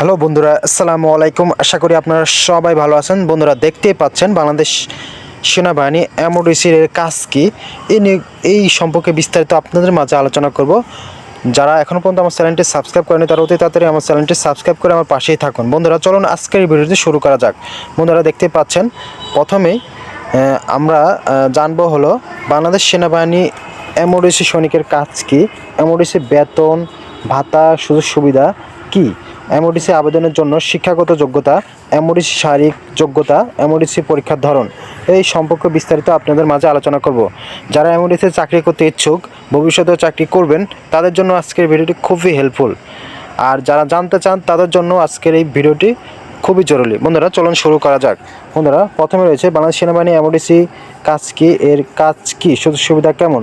Hello বন্ধুরা, আসসালামু আলাইকুম। আশা করি আপনারা সবাই ভালো আছেন। বন্ধুরা, দেখতেই পাচ্ছেন বাংলাদেশ সেনাবাহিনী এমওডিসির কাজ কি? এই এই সম্পর্কে বিস্তারিত আপনাদের মাঝে আলোচনা করব। যারা এখনও পর্যন্ত আমার চ্যানেলটি সাবস্ক্রাইব করেনি তারা অতি তাড়াতাড়ি আমার চ্যানেলটি সাবস্ক্রাইব করে আমার পাশেই থাকুন। বন্ধুরা, চলুন আজকের ভিডিওটি শুরু করা যাক। বন্ধুরা, দেখতেই পাচ্ছেন, প্রথমেই আমরা জানব হলো বাংলাদেশ সেনাবাহিনী এমওডিসি সৈনিকের কাজ কি? এমওডিসি বেতন ভাতা, সুযোগ সুবিধা কি? এমওডিসি আবেদনের জন্য শিক্ষাগত যোগ্যতা এমওডিসি শারীরিক যোগ্যতা এমওডিসি পরীক্ষার ধরন এই সম্পর্কে বিস্তারিত আপনাদের মাঝে আলোচনা করব। যারা এমওডিসিতে চাকরি করতে ইচ্ছুক, ভবিষ্যতেও চাকরি করবেন, তাদের জন্য আজকের ভিডিওটি খুবই হেল্পফুল আর যারা জানতে চান, তাদের জন্য আজকের এই ভিডিওটি খুবই জরুরি। বন্ধুরা, চলুন শুরু করা যাক। বন্ধুরা, প্রথমে রয়েছে বাংলাদেশ সেনাবাহিনী এমওডিসি কাজ কি, এর কাজ কি, সুযোগ সুবিধা কেমন?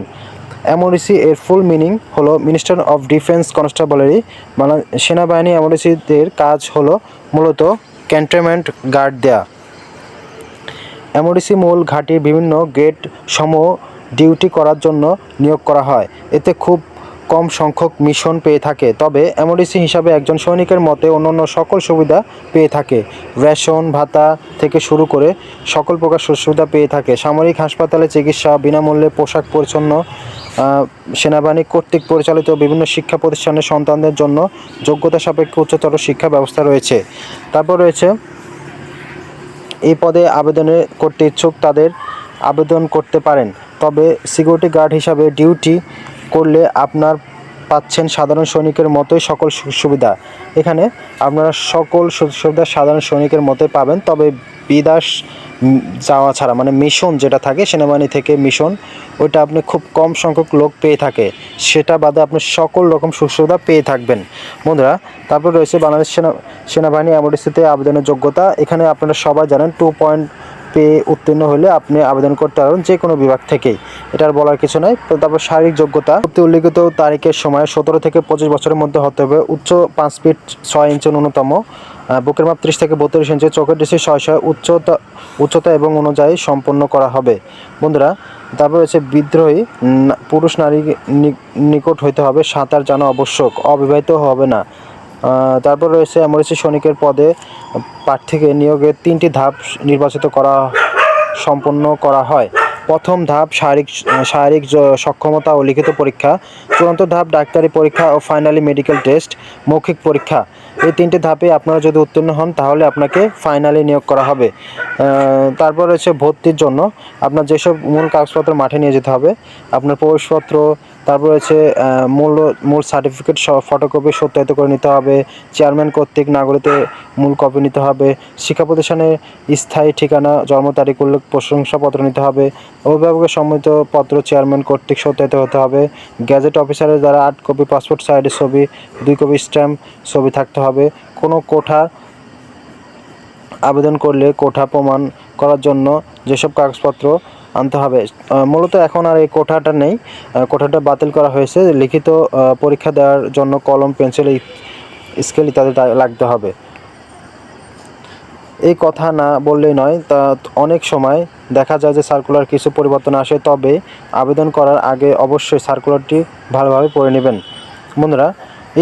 এমওডিসি এর ফুল মিনিং হলো minister of defence constabulary Bangla সেনাবাহিনী এমওডিসিদের কাজ হলো মূলত ক্যান্টনমেন্ট গার্ড দেয়া। এমওডিসি মূল ঘাঁটির বিভিন্ন গেট সমূহ ডিউটি করার জন্য নিয়োগ করা হয়। এতে খুব কম সংখ্যক মিশন পেয়ে থাকে। তবে এমওডিসি হিসাবে একজন সৈনিকের মতে অন্যান্য সকল সুবিধা পেয়ে থাকে। রেশন, ভাতা থেকে শুরু করে সকল প্রকার সুবিধা পেয়ে থাকে। সামরিক হাসপাতালে চিকিৎসা, বিনামূল্যে পোশাক পরিচ্ছন্ন সেনাবাহিনী কর্তৃক পরিচালিত বিভিন্ন শিক্ষা প্রতিষ্ঠানের সন্তানদের জন্য যোগ্যতা সাপেক্ষে উচ্চতর শিক্ষা ব্যবস্থা রয়েছে। তারপর রয়েছে, এই পদে আবেদনে করতে ইচ্ছুক তাদের আবেদন করতে পারেন। তবে সিকিউরিটি গার্ড হিসাবে ডিউটি করলে আপনার পাচ্ছেন সাধারণ সৈনিকের মতোই সকল সুযোগ সুবিধা। এখানে আপনারা সকল সুযোগ সুবিধা সাধারণ সৈনিকের মতোই পাবেন। তবে বিদাস যাওয়া ছাড়া মানে মিশন যেটা থাকে, সেনাবাহিনী থেকে মিশন, ওইটা আপনি খুব কম সংখ্যক লোক পেয়ে থাকে। সেটা বাদে আপনি সকল রকম সুযোগ সুবিধা পেয়ে থাকবেন। বন্ধুরা, তারপর রয়েছে বাংলাদেশ সেনা সেনাবাহিনী এমওডিসিতে আবেদনের যোগ্যতা। এখানে আপনারা সবাই জানেন টু পয়েন্ট পেয়ে উত্তীর্ণ হলে আপনি আবেদন করতে পারবেন যে কোনো বিভাগ থেকেই। এটার বলার কিছু নয় তারপর শারীরিক যোগ্যতা। উল্লিখিত তারিখের সময় সতেরো থেকে পঁচিশ বছরের মধ্যে হতে হবে। উচ্চ পাঁচ ফিট ছয় ইঞ্চি ন্যূনতম। বুকের মাপ ত্রিশ থেকে বত্রিশ ইঞ্চি। চোখের ডিসি ছয় ছয়। উচ্চতা উচ্চতা এবং অনুযায়ী সম্পন্ন করা হবে। বন্ধুরা, তারপর হচ্ছে বিদ্রোহী পুরুষ নারী নিকট হইতে হবে। সাঁতার জানা আবশ্যক। অবিবাহিত হবে না। তারপর রয়েছে এমরিসি সনিকের পদে। প্রার্থীকে নিয়োগের তিনটি ধাপ নির্বাচিত করা সম্পন্ন করা হয়। প্রথম ধাপ শারীরিক শারীরিক সক্ষমতা ও লিখিত পরীক্ষা, চূড়ান্ত ধাপ ডাক্তারি পরীক্ষা ও ফাইনালি মেডিকেল টেস্ট, মৌখিক পরীক্ষা। এই তিনটি ধাপে আপনারা যদি উত্তীর্ণ হন, তাহলে আপনাকে ফাইনালি নিয়োগ করা হবে। তারপর রয়েছে ভর্তির জন্য। আপনার যেসব মূল কাগজপত্র মাঠে নিয়ে যেতে হবে, আপনার প্রবেশপত্র, তারপর রয়েছে মূল মূল সার্টিফিকেট ফটোকপি সত্যায়িত করে নিতে হবে, চেয়ারম্যান কর্তৃক নাগরিকের মূল কপি নিতে হবে, শিক্ষা প্রতিষ্ঠানের স্থায়ী ঠিকানা, জন্ম তারিখ, উল্লেখ, প্রশংসাপত্র নিতে হবে অভিভাবকের সম্মত পত্র চেয়ারম্যান কর্তৃক সত্যায়িত হতে হবে। গ্যাজেট অফিসারের দ্বারা আট কপি পাসপোর্ট, সাইডের ছবি, দুই কপি স্ট্যাম্প ছবি থাকতে হবে। কোনো কোঠার আবেদন করলে কোঠা প্রমাণ করার জন্য যেসব কাগজপত্র আনতে হবে। মূলত এখন আর এই কোঠাটা নেই। কোঠাটা বাতিল করা হয়েছে। লিখিত পরীক্ষা দেওয়ার জন্য কলম, পেন্সিল স্কেল ইত্যাদি লাগতে হবে। এই কথা না বললেই নয়, তা অনেক সময় দেখা যায় যে সার্কুলার কিছু পরিবর্তন আসে, তবে আবেদন করার আগে অবশ্যই সার্কুলারটি ভালোভাবে পড়ে নেবেন। বন্ধুরা,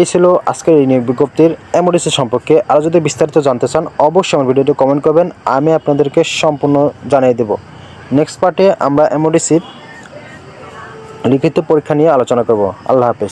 এই ছিল আজকের এই বিজ্ঞপ্তির এমওডিসি সম্পর্কে। আর যদি বিস্তারিত জানতে চান, অবশ্যই আমার ভিডিওটি কমেন্ট করবেন, আমি আপনাদেরকে সম্পূর্ণ জানিয়ে দেব। নেক্সট পার্টে আমরা এমওডিসির লিখিত পরীক্ষা নিয়ে আলোচনা করব। আল্লাহ হাফেজ।